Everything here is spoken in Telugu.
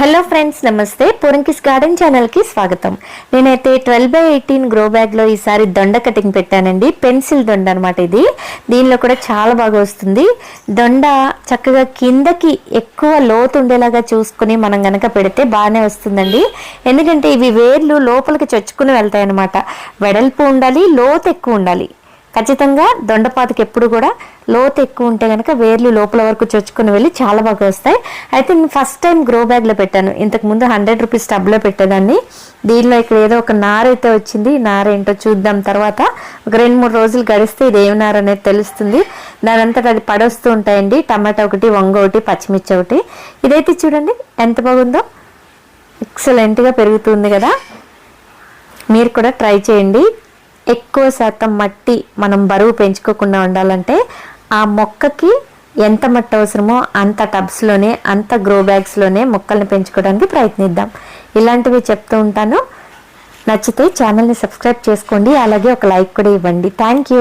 హలో ఫ్రెండ్స్ నమస్తే. పురంకిస్ గార్డెన్ ఛానల్కి స్వాగతం. నేనైతే ట్వెల్వ్ బై ఎయిటీన్ గ్రో బ్యాగ్లో ఈసారి దొండ కటింగ్ పెట్టానండి. పెన్సిల్ దొండ అనమాట ఇది. దీనిలో కూడా చాలా బాగా వస్తుంది. దొండ చక్కగా కిందకి ఎక్కువ లోతు ఉండేలాగా చూసుకుని మనం కనుక పెడితే బాగానే వస్తుందండి. ఎందుకంటే ఇవి వేర్లు లోపలికి చొచ్చుకుని వెళ్తాయి అనమాట వెడల్పు ఉండాలి లోతు ఎక్కువ ఉండాలి. ఖచ్చితంగా దొండపాతకి ఎప్పుడు కూడా లోతు ఎక్కువ ఉంటే కనుక వేర్లు లోపల వరకు చొచ్చుకుని వెళ్ళి చాలా బాగా వస్తాయి. అయితే నేను ఫస్ట్ టైం గ్రో బ్యాగ్లో పెట్టాను. ఇంతకు ముందు హండ్రెడ్ రూపీస్ టబ్లో పెట్టేదాన్ని. దీనిలో ఇక్కడ ఏదో ఒక నార అయితే వచ్చింది. నార ఏంటో చూద్దాం తర్వాత ఒక రెండు మూడు రోజులు గడిస్తే ఇది ఏమి నార అనేది తెలుస్తుంది. దాని అంతటా అది పడొస్తూ ఉంటాయండి. టమాటా ఒకటి వంగ ఒకటి పచ్చిమిర్చి ఒకటి. ఇదైతే చూడండి ఎంత బాగుందో. ఎక్సలెంట్గా పెరుగుతుంది కదా. మీరు కూడా ట్రై చేయండి. ఎక్కువ శాతం మట్టి మనం బరువు పెంచుకోకుండా ఉండాలంటే ఆ మొక్కకి ఎంత మట్టి అవసరమో అంత టబ్స్లోనే అంత గ్రో బ్యాగ్స్లోనే మొక్కల్ని పెంచుకోవడానికి ప్రయత్నిద్దాం. ఇలాంటివి చెప్తూ ఉంటాను. నచ్చితే ఛానల్ని సబ్స్క్రైబ్ చేసుకోండి. అలాగే ఒక లైక్ కూడా ఇవ్వండి. Thank you